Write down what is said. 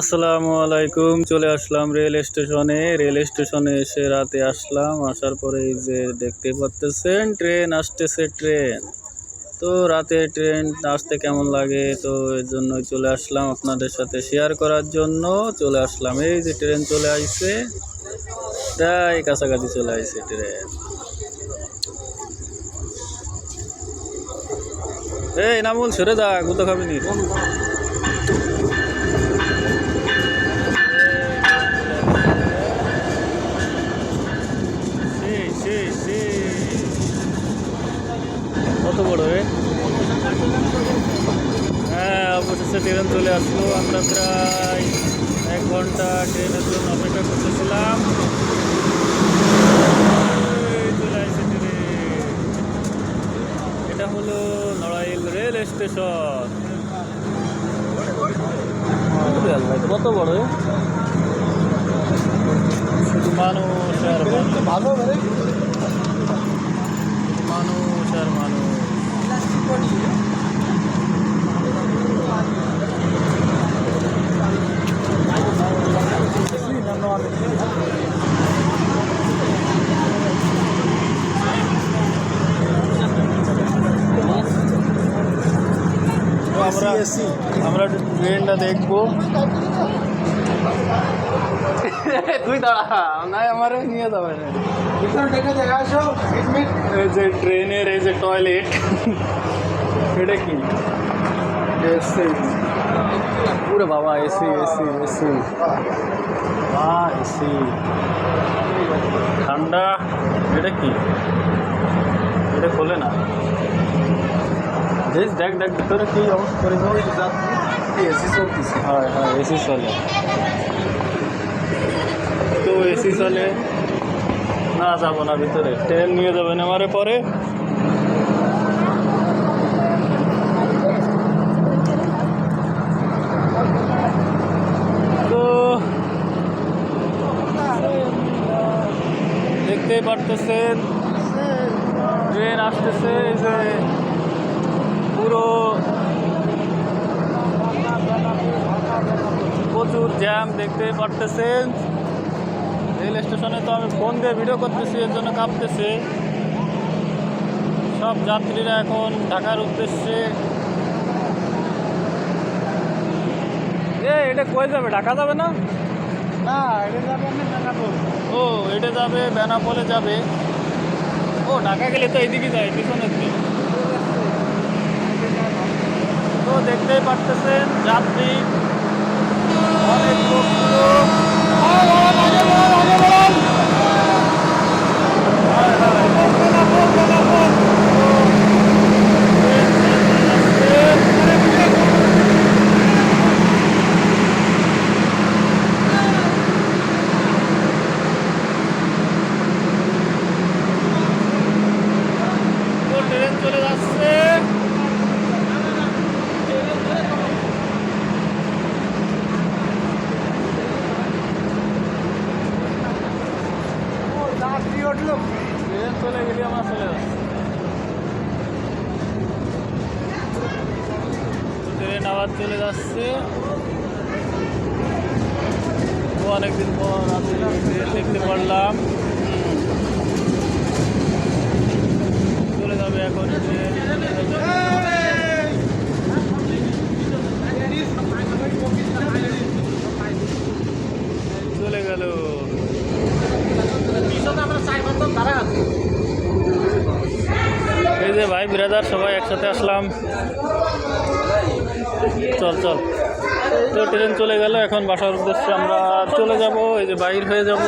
আসসালামু আলাইকুম, চলে আসলাম রেল স্টেশনে। রেল স্টেশনে এসে রাতে আসলাম, আসার পরে এই যে দেখতে পাচ্তেছেন, ট্রেন আসতেছে, ট্রেন। তো রাতে ট্রেন আসতে কেমন লাগে? তো এর জন্যই চলে আসলাম আপনাদের সাথে শেয়ার করার জন্য। চলে আসলাম, এই যে ট্রেন চলে আসছে প্রায় কাছাকাছি চলে আসছে ট্রেন। এই নামুল, সরে যা, গুতো খাবি নি। অবশেষে ট্রেন চলে আসলো। আমরা প্রায় এক ঘণ্টা ট্রেনের জন্য অপেক্ষা করতেছিলাম। চলে আসছে ট্রেন। এটা হলো নড়াইল রেল স্টেশন। কত বড় শুধু মানুষ আর মানুষ। ভালো মানে মানুষ আর মানুষ তো আমরা এসি আমরা একটু ট্রেনটা দেখব। তুই দাঁড়া। নাই আমারে নিয়ে যাবে। এই যে ট্রেনের এই যে টয়লেট এটা কি? এসি। পুরো বাবা এসি এসি এসি। বা এসি। ঠান্ডা এটা কি? এটা খোলে না। দেখ দেখ দেখ ভিতরে কি অবস্থা করে এসি চলতেছে হয় হয় এসি চলে তো এসি চলে না যাব না ভিতরে ট্রেন নিয়ে যাবেন আমারে পরে তো দেখতেই পারতেছেন ট্রেন আসতেছে এই যে পুরো প্রচুর জ্যাম দেখতে পারতেছেন। রেল স্টেশনে তো আমি ফোন দিয়ে ভিডিও করতেছি এর জন্য কাঁপতেছে। সব যাত্রীরা এখন ঢাকার উদ্দেশ্যে। এ এটা কই যাবে? ঢাকা যাবে না? না এটা যাবে ও এটা যাবে বেনাপোলে যাবে। ও ঢাকা গেলে তো এদিকে যায় পিছনের দিকে। তো দেখতেই পারতেছেন যাত্রী অনেক লোক ছিল। হায় হায়। ট্রেন চলে যাচ্ছে। তো ট্রেন চলে যাচ্ছে যাত্রী উঠল চলে গেলি আমার চলে ট্রেন আবার চলে যাচ্ছে। অনেকদিন পর আমি দেখতে পারলাম চলে যাবে এখন ট্রেন চলে যাবে। চলে গেল এই যে ভাই, ব্রাদার, সবাই একসাথে আসলাম। চল চল। তো ট্রেন চলে গেল, এখন বাসার উদ্দেশ্যে আমরা চলে যাব, এই যে বাইর হয়ে যাব।